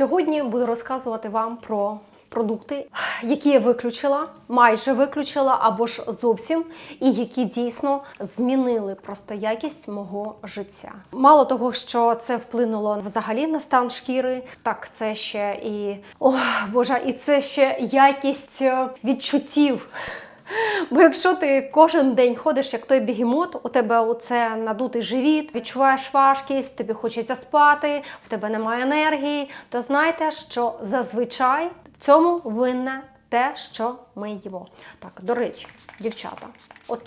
Сьогодні буду розказувати вам про продукти, які я виключила, майже виключила або ж зовсім, і які дійсно змінили просто якість мого життя. Мало того, що це вплинуло взагалі на стан шкіри, так це ще і о боже, і це ще якість е, відчуттів. Бо якщо ти кожен день ходиш як той бігемот, у тебе оце надутий живіт, відчуваєш важкість, тобі хочеться спати, в тебе немає енергії, то знайте, що зазвичай в цьому винне те, що ми їмо. Так, до речі, дівчата, от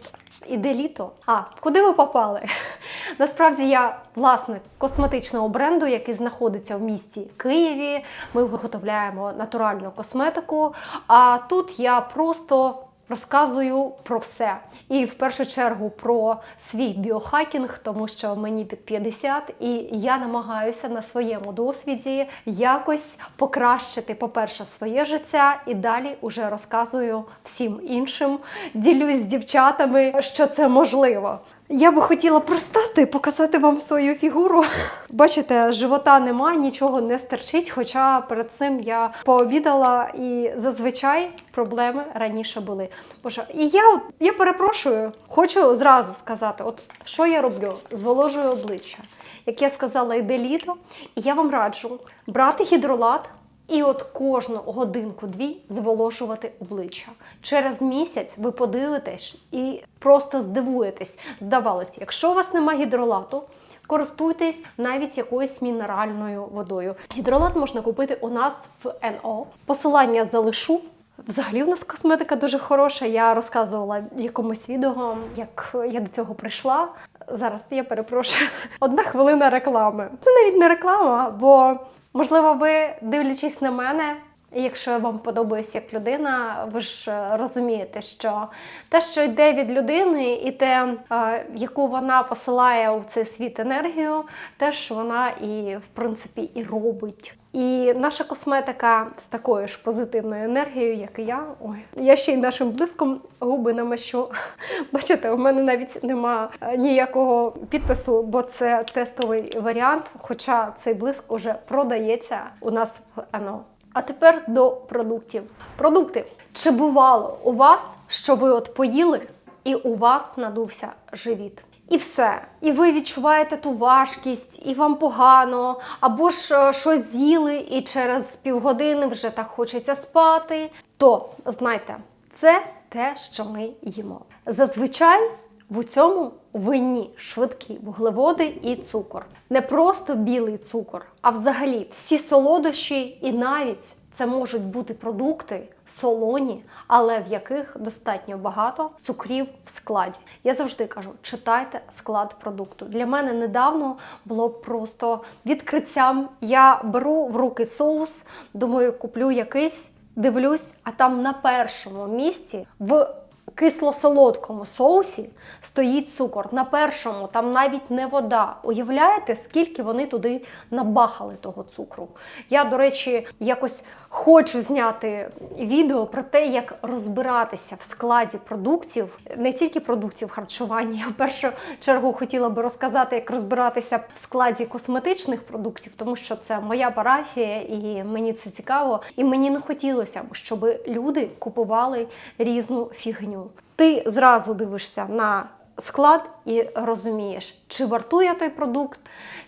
іде літо. А куди ви попали? Насправді я власник косметичного бренду, який знаходиться в місті Києві. Ми виготовляємо натуральну косметику. А тут я просто розказую про все. І в першу чергу про свій біохакінг, тому що мені під 50, і я намагаюся на своєму досвіді якось покращити, по-перше, своє життя, і далі уже розказую всім іншим, ділюсь з дівчатами, що це можливо. Я би хотіла простати, показати вам свою фігуру. Бачите, живота нема, нічого не стерчить. Хоча перед цим я пообідала і зазвичай проблеми раніше були. Боже, і я от я перепрошую, хочу зразу сказати, от що я роблю? Зволожую обличчя. Як я сказала, йде літо, і я вам раджу брати гідролат. І от кожну годинку-дві зволожувати обличчя. Через місяць ви подивитесь і просто здивуєтесь. Здавалось, якщо у вас немає гідролату, користуйтесь навіть якоюсь мінеральною водою. Гідролат можна купити у нас в НО. Посилання залишу. Взагалі в нас косметика дуже хороша. Я розказувала якомусь відео, як я до цього прийшла. Зараз я перепрошую. Одна хвилина реклами. Це навіть не реклама, бо можливо, ви дивлячись на мене. Якщо вам подобаюсь як людина, ви ж е, розумієте, що те, що йде від людини, і те, е, яку вона посилає у цей світ енергію, теж вона і в принципі і робить. І наша косметика з такою ж позитивною енергією, як і я. Ой, я ще й нашим блиском губи намащу. Бачите, у мене навіть нема е, ніякого підпису, бо це тестовий варіант. Хоча цей блиск уже продається у нас в АНО. А тепер до продуктів. Продукти. Чи бувало у вас, що ви от поїли, і у вас надувся живіт? І все. І ви відчуваєте ту важкість, і вам погано, або ж е, щось з'їли, і через півгодини вже так хочеться спати. То знайте, це те, що ми їмо. Зазвичай в цьому винні швидкі вуглеводи і цукор. Не просто білий цукор, а взагалі всі солодощі, і навіть це можуть бути продукти солоні, але в яких достатньо багато цукрів в складі. Я завжди кажу: читайте склад продукту. Для мене недавно було просто відкриттям. Я беру в руки соус, думаю, куплю якийсь, дивлюсь, а там на першому місці в кисло-солодкому соусі стоїть цукор. На першому там навіть не вода. Уявляєте, скільки вони туди набахали того цукру? Я, до речі, якось хочу зняти відео про те, як розбиратися в складі продуктів, не тільки продуктів харчування. Я в першу чергу хотіла би розказати, як розбиратися в складі косметичних продуктів, тому що це моя парафія, і мені це цікаво. І мені не хотілося б, щоб люди купували різну фігню. Ти зразу дивишся на склад і розумієш, чи вартує той продукт,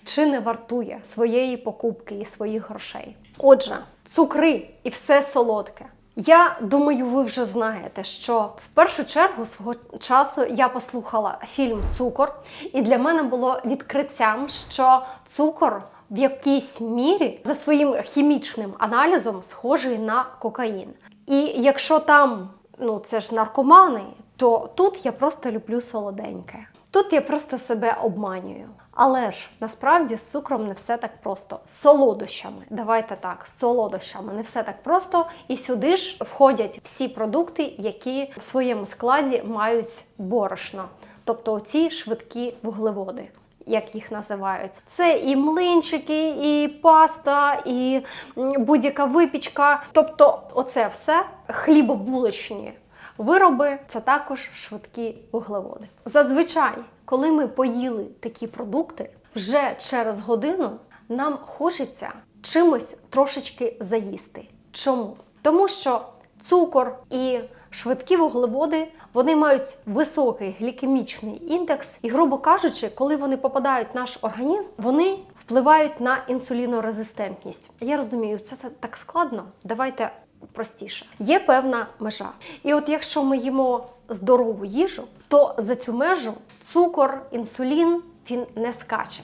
чи не вартує своєї покупки і своїх грошей. Отже, цукри і все солодке. Я думаю, ви вже знаєте, що в першу чергу свого часу я послухала фільм Цукор, і для мене було відкриттям, що цукор в якійсь мірі за своїм хімічним аналізом схожий на кокаїн. І якщо там ну це ж наркомани, то тут я просто люблю солоденьке. Тут я просто себе обманюю. Але ж насправді з цукром не все так просто. З солодощами, давайте так, з солодощами не все так просто. І сюди ж входять всі продукти, які в своєму складі мають борошно, тобто оці швидкі вуглеводи. Як їх називають, це і млинчики, і паста, і будь-яка випічка. Тобто, оце все хлібобулочні вироби це також швидкі вуглеводи. Зазвичай, коли ми поїли такі продукти, вже через годину нам хочеться чимось трошечки заїсти. Чому? Тому що цукор і швидкі вуглеводи вони мають високий глікемічний індекс, і, грубо кажучи, коли вони попадають в наш організм, вони впливають на інсулінорезистентність. Я розумію, це, так складно. Давайте простіше. Є певна межа. І от якщо ми їмо здорову їжу, то за цю межу цукор, інсулін він не скаче.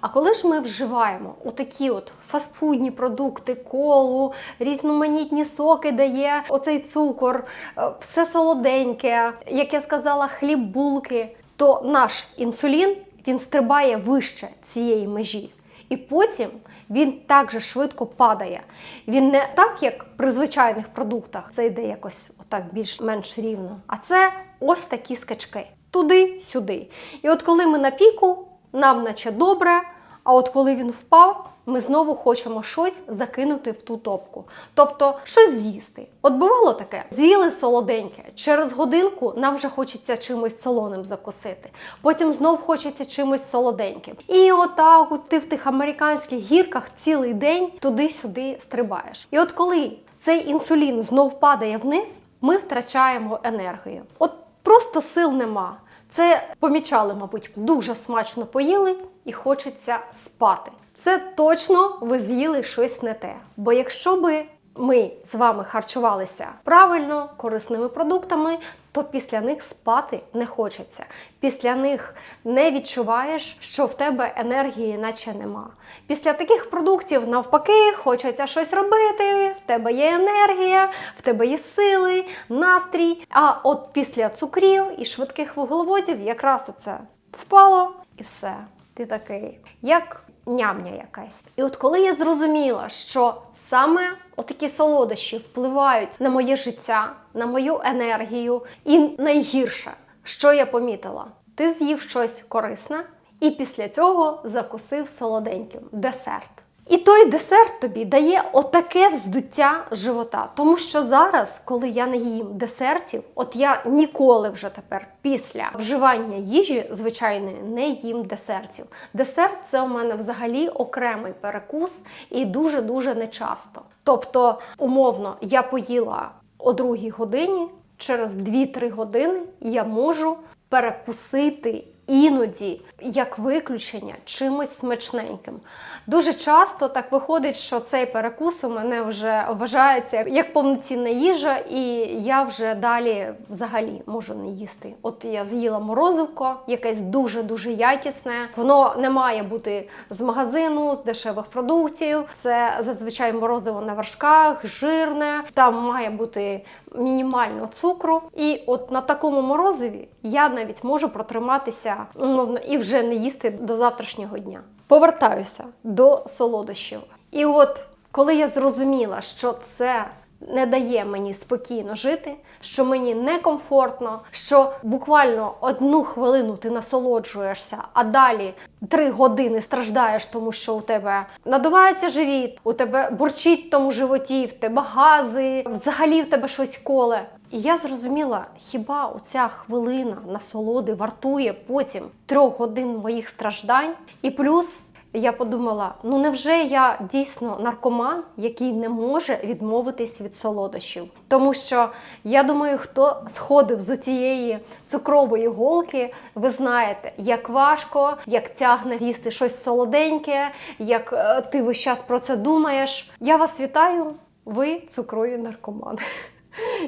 А коли ж ми вживаємо отакі от фастфудні продукти, колу, різноманітні соки дає оцей цукор, е, все солоденьке, як я сказала, хліб, булки, то наш інсулін він стрибає вище цієї межі. І потім він так же швидко падає. Він не так, як при звичайних продуктах, це йде якось отак більш-менш рівно. А це ось такі скачки. Туди-сюди. І от коли ми на піку, нам наче добре. А от коли він впав, ми знову хочемо щось закинути в ту топку. Тобто щось з'їсти. От бувало таке: з'їли солоденьке. Через годинку нам вже хочеться чимось солоним закусити. Потім знов хочеться чимось солоденьким. І отак от ти в тих американських гірках цілий день туди-сюди стрибаєш. І от коли цей інсулін знов падає вниз, ми втрачаємо енергію. От просто сил нема. Це помічали, мабуть, дуже смачно поїли і хочеться спати. Це точно ви з'їли щось не те. Бо якщо би ми з вами харчувалися правильно, корисними продуктами, то після них спати не хочеться. Після них не відчуваєш, що в тебе енергії наче нема. Після таких продуктів, навпаки, хочеться щось робити, в тебе є енергія, в тебе є сили, настрій. А от після цукрів і швидких вуглеводів якраз оце впало і все. Ти такий, як нямня якась. І от коли я зрозуміла, що саме отакі солодощі впливають на моє життя, на мою енергію, і найгірше, що я помітила, ти з'їв щось корисне, і після цього закусив солоденьким десерт. І той десерт тобі дає отаке вздуття живота. Тому що зараз, коли я не їм десертів, от я ніколи вже тепер після вживання їжі звичайної не їм десертів. Десерт це у мене взагалі окремий перекус і дуже-дуже нечасто. Тобто, умовно, я поїла о другій годині, через 2-3 години я можу перекусити іноді, як виключення, чимось смачненьким. Дуже часто так виходить, що цей перекус у мене вже вважається як повноцінна їжа, і я вже далі взагалі можу не їсти. От я з'їла морозивко, якесь дуже-дуже якісне. Воно не має бути з магазину, з дешевих продуктів. Це зазвичай морозиво на вершках, жирне, там має бути мінімально цукру. І от на такому морозиві я навіть можу протриматися умовно і вже не їсти до завтрашнього дня. Повертаюся до солодощів. І от коли я зрозуміла, що це не дає мені спокійно жити, що мені некомфортно, що буквально одну хвилину ти насолоджуєшся, а далі три години страждаєш, тому що у тебе надувається живіт, у тебе бурчить в тому животі, в тебе гази, взагалі в тебе щось коле. І я зрозуміла, хіба оця хвилина насолоди вартує потім трьох годин моїх страждань, і плюс. Я подумала: ну невже я дійсно наркоман, який не може відмовитись від солодощів? Тому що я думаю, хто сходив з цієї цукрової голки, ви знаєте, як важко, як тягне з'їсти щось солоденьке, як е, ти весь час про це думаєш. Я вас вітаю, ви цукрові наркоман.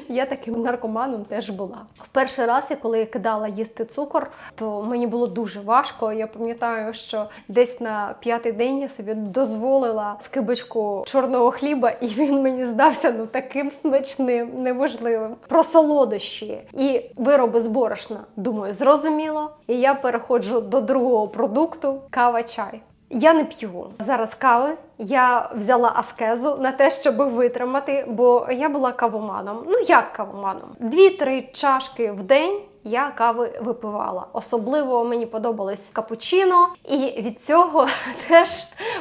Я таким наркоманом теж була. В перший раз, коли я кидала їсти цукор, то мені було дуже важко. Я пам'ятаю, що десь на п'ятий день я собі дозволила скибочку чорного хліба, і він мені здався ну таким смачним, неможливим. Про солодощі і вироби з борошна. Думаю, зрозуміло. І я переходжу до другого продукту кава-чай. Я не п'ю зараз кави. Я взяла аскезу на те, щоб витримати, бо я була кавоманом. Ну як кавоманом? Дві-три чашки в день. Я кави випивала. Особливо мені подобалось капучино, і від цього теж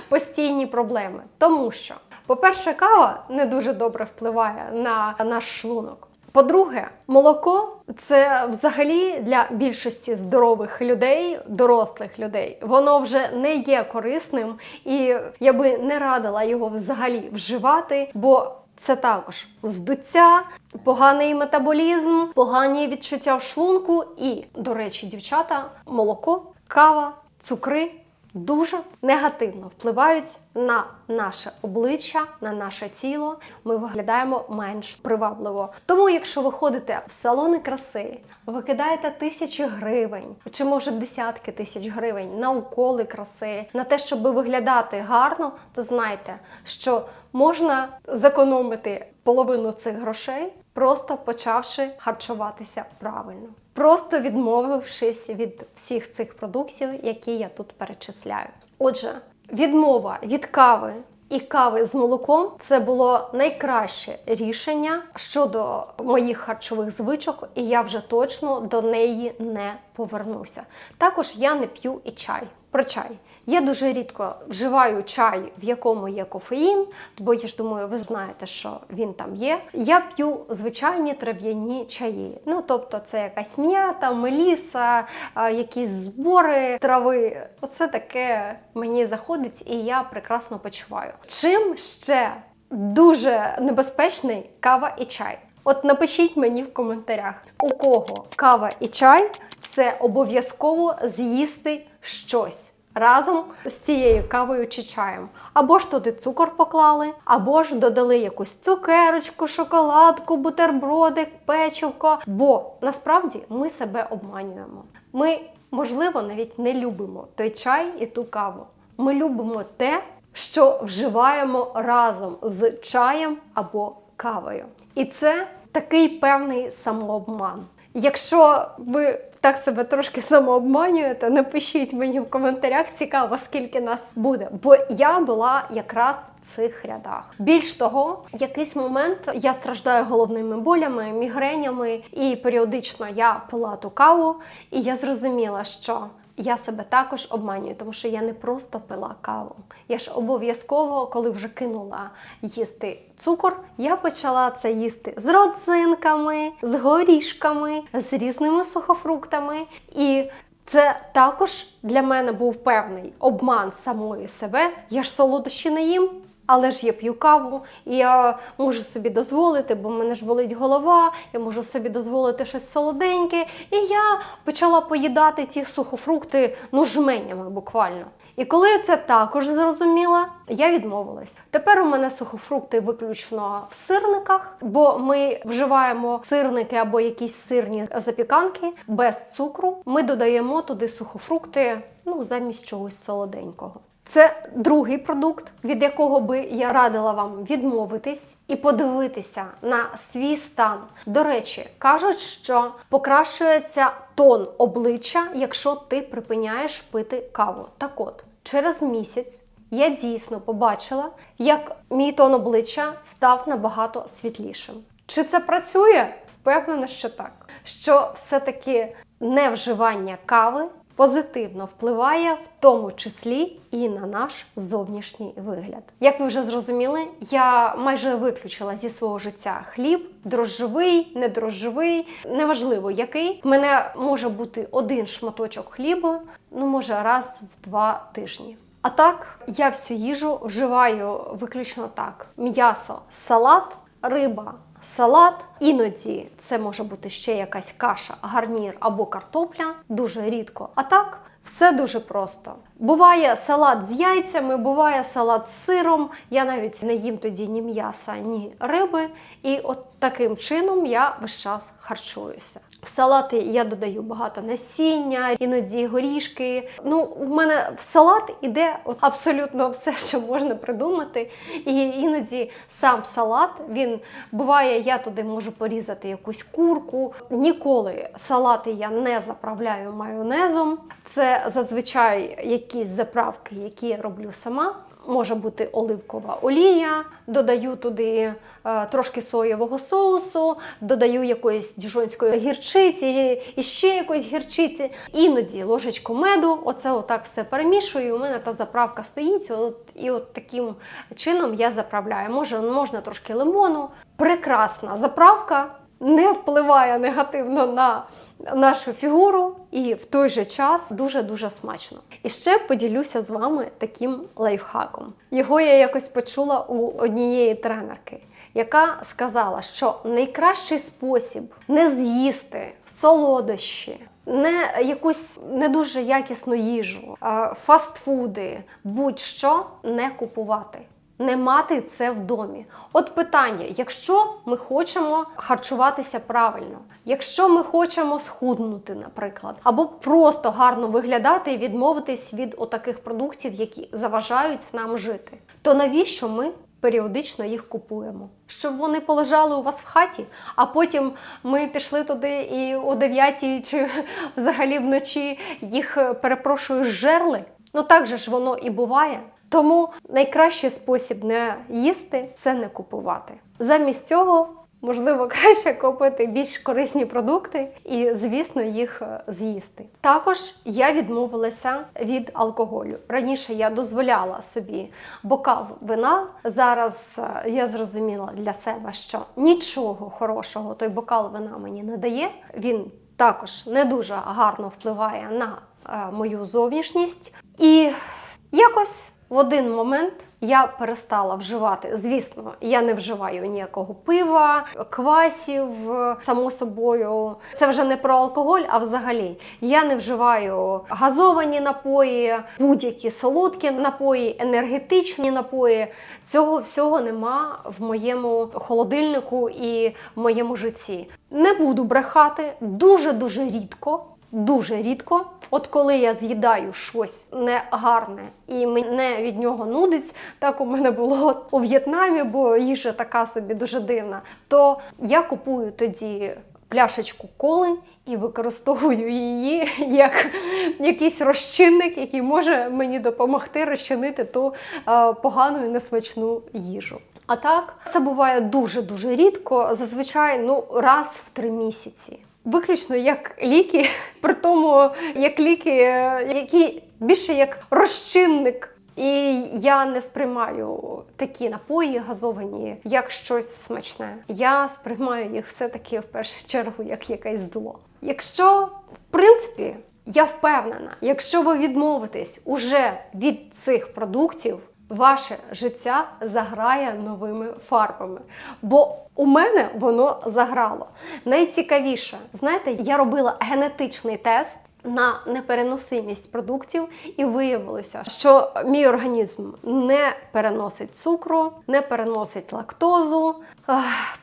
постійні проблеми. Тому що, по-перше, кава не дуже добре впливає на наш шлунок. По-друге, молоко це взагалі для більшості здорових людей, дорослих людей, воно вже не є корисним, і я би не радила його взагалі вживати, бо це також вздуття, поганий метаболізм, погані відчуття в шлунку. І, до речі, дівчата, молоко, кава, цукри дуже негативно впливають на наше обличчя, на наше тіло. Ми виглядаємо менш привабливо. Тому, якщо ви ходите в салони краси, ви кидаєте тисячі гривень, чи може десятки тисяч гривень на уколи краси, на те, щоб виглядати гарно, то знайте, що можна зекономити половину цих грошей, просто почавши харчуватися правильно. Просто відмовившись від всіх цих продуктів, які я тут перечисляю. Отже, відмова від кави і кави з молоком це було найкраще рішення щодо моїх харчових звичок, і я вже точно до неї не повернуся. Також я не п'ю і чай. Про чай. Я дуже рідко вживаю чай, в якому є кофеїн, бо я ж думаю, ви знаєте, що він там є. Я п'ю звичайні трав'яні чаї. Ну тобто, це якась м'ята, меліса, якісь збори трави. Оце таке мені заходить, і я прекрасно почуваю. Чим ще дуже небезпечний кава і чай? От напишіть мені в коментарях, у кого кава і чай це обов'язково з'їсти щось разом з цією кавою чи чаєм. Або ж туди цукор поклали, або ж додали якусь цукерочку, шоколадку, бутербродик, печивко. Бо насправді ми себе обманюємо. Ми, можливо, навіть не любимо той чай і ту каву. Ми любимо те, що вживаємо разом з чаєм або кавою. І це такий певний самообман. Якщо ви так себе трошки самообманюєте, напишіть мені в коментарях, цікаво, скільки нас буде. Бо я була якраз в цих рядах. Більш того, в якийсь момент я страждаю головними болями, мігренями, і періодично я пила ту каву, і я зрозуміла, що я себе також обманюю, тому що я не просто пила каву. Я ж обов'язково, коли вже кинула їсти цукор, я почала це їсти з родзинками, з горішками, з різними сухофруктами. І це також для мене був певний обман самої себе. Я ж солодощі не їм. Але ж я п'ю каву, і я можу собі дозволити, бо в мене ж болить голова, я можу собі дозволити щось солоденьке. І я почала поїдати ті сухофрукти ну жменями буквально. І коли я це також зрозуміла, я відмовилась. Тепер у мене сухофрукти виключно в сирниках, бо ми вживаємо сирники або якісь сирні запіканки без цукру. Ми додаємо туди сухофрукти ну замість чогось солоденького. Це другий продукт, від якого би я радила вам відмовитись і подивитися на свій стан. До речі, кажуть, що покращується тон обличчя, якщо ти припиняєш пити каву. Так от, через місяць я дійсно побачила, як мій тон обличчя став набагато світлішим. Чи це працює? Впевнена, що так. Що все-таки невживання кави позитивно впливає в тому числі і на наш зовнішній вигляд. Як ви вже зрозуміли, я майже виключила зі свого життя хліб, дрожжовий, недрожжовий, неважливо який. В мене може бути один шматочок хліба, ну може раз в два тижні. А так, я всю їжу вживаю виключно так: м'ясо, салат, риба. Салат, іноді це може бути ще якась каша, гарнір або картопля, дуже рідко. А так, все дуже просто. Буває салат з яйцями, буває салат з сиром. Я навіть не їм тоді ні м'яса, ні риби. І от таким чином я весь час харчуюся. В салати я додаю багато насіння, іноді горішки. Ну, в мене в салат іде абсолютно все, що можна придумати. І іноді сам салат він буває, я туди можу порізати якусь курку. Ніколи салати я не заправляю майонезом. Це зазвичай якісь заправки, які я роблю сама. Може бути оливкова олія, додаю туди е, трошки соєвого соусу, додаю якоїсь діжонської гірчиці, і ще якоїсь гірчиці. Іноді ложечку меду, оце отак все перемішую. і У мене та заправка стоїть. От, і от таким чином я заправляю. Може, можна трошки лимону. Прекрасна заправка. Не впливає негативно на нашу фігуру, і в той же час дуже-дуже смачно. І ще поділюся з вами таким лайфхаком. Його я якось почула у однієї тренерки, яка сказала, що найкращий спосіб не з'їсти солодощі. Не якусь не дуже якісну їжу, фастфуди, будь-що не купувати, не мати це в домі. От питання: якщо ми хочемо харчуватися правильно, якщо ми хочемо схуднути, наприклад, або просто гарно виглядати і відмовитись від отаких продуктів, які заважають нам жити, то навіщо ми періодично їх купуємо? Щоб вони полежали у вас в хаті, а потім ми пішли туди і о 9 чи взагалі вночі їх е, перепрошую зжерли? Ну так же ж воно і буває. Тому найкращий спосіб не їсти це не купувати. Замість цього, можливо, краще купити більш корисні продукти і, звісно, їх е, з'їсти. Також я відмовилася від алкоголю. Раніше я дозволяла собі бокал вина. Зараз е, я зрозуміла для себе, що нічого хорошого той бокал вина мені не дає. Він також не дуже гарно впливає на е, мою зовнішність. І якось в один момент я перестала вживати. Звісно, я не вживаю ніякого пива, квасів, само собою. Це вже не про алкоголь, а взагалі. Я не вживаю газовані напої, будь-які солодкі напої, енергетичні напої. Цього всього нема в моєму холодильнику і в моєму житті. Не буду брехати дуже-дуже рідко. Дуже рідко, от коли я з'їдаю щось негарне і мене від нього нудить, так у мене було у В'єтнамі, бо їжа така собі дуже дивна, то я купую тоді пляшечку коли і використовую її як якийсь розчинник, який може мені допомогти розчинити ту е, погану і несмачну їжу. А так, це буває дуже-дуже рідко, зазвичай ну, раз в три місяці. Виключно як ліки, при тому як ліки, які більше як розчинник. І я не сприймаю такі напої газовані як щось смачне. Я сприймаю їх все-таки в першу чергу як якесь зло. Якщо, в принципі, я впевнена, якщо ви відмовитесь уже від цих продуктів, ваше життя заграє новими фарбами. Бо у мене воно заграло. Найцікавіше, знаєте, я робила генетичний тест. На непереносимість продуктів, і виявилося, що мій організм не переносить цукру, не переносить лактозу,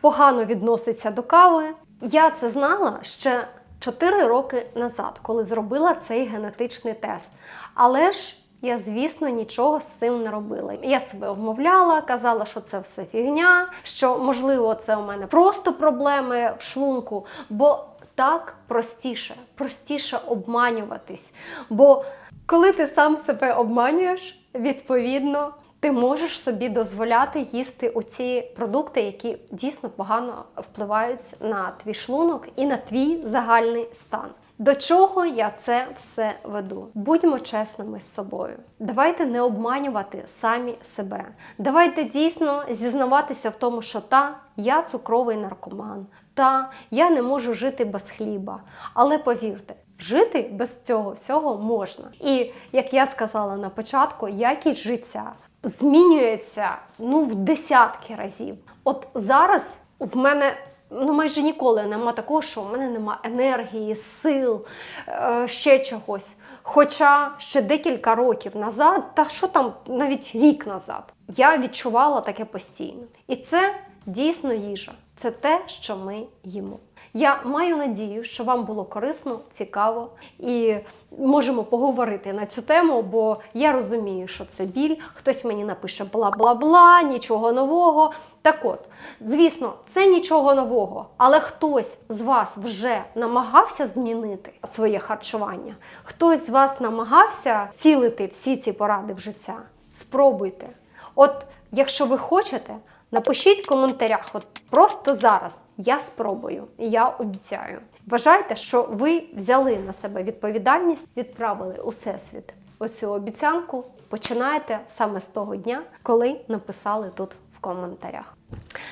погано відноситься до кави. Я це знала ще 4 роки назад, коли зробила цей генетичний тест. Але ж я, звісно, нічого з цим не робила. Я себе вмовляла, казала, що це все фігня, що можливо це у мене просто проблеми в шлунку. бо так простіше, простіше обманюватись. Бо коли ти сам себе обманюєш, відповідно, ти можеш собі дозволяти їсти оці продукти, які дійсно погано впливають на твій шлунок і на твій загальний стан. До чого я це все веду? Будьмо чесними з собою. Давайте не обманювати самі себе. Давайте дійсно зізнаватися в тому, що та я цукровий наркоман, та я не можу жити без хліба. Але повірте, жити без цього всього можна. І як я сказала на початку, якість життя змінюється ну в десятки разів. От зараз в мене. Ну, майже ніколи нема такого, що в мене нема енергії, сил, е, ще чогось. Хоча ще декілька років назад, та що там навіть рік назад, я відчувала таке постійно. І це дійсно їжа. Це те, що ми їмо. Я маю надію, що вам було корисно, цікаво і можемо поговорити на цю тему, бо я розумію, що це біль. Хтось мені напише бла-бла-бла, нічого нового. Так от, звісно, це нічого нового, але хтось з вас вже намагався змінити своє харчування, хтось з вас намагався цілити всі ці поради в життя. Спробуйте. От, якщо ви хочете. Напишіть в коментарях, от просто зараз я спробую, і я обіцяю. Вважайте, що ви взяли на себе відповідальність, відправили у всесвіт оцю обіцянку. Починаєте саме з того дня, коли написали тут в коментарях.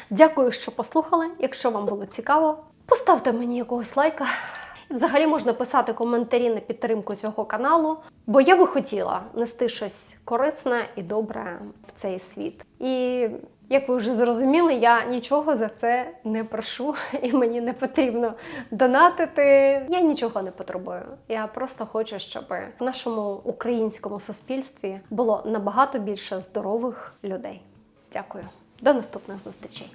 Дякую, що послухали. Якщо вам було цікаво, Поставте мені якогось лайка. Взагалі можна писати коментарі на підтримку цього каналу, бо я би хотіла нести щось корисне і добре в цей світ. І як ви вже зрозуміли, я нічого за це не прошу, і мені не потрібно донатити. Я нічого не потребую. Я просто хочу, щоб в нашому українському суспільстві було набагато більше здорових людей. Дякую. До наступних зустрічей.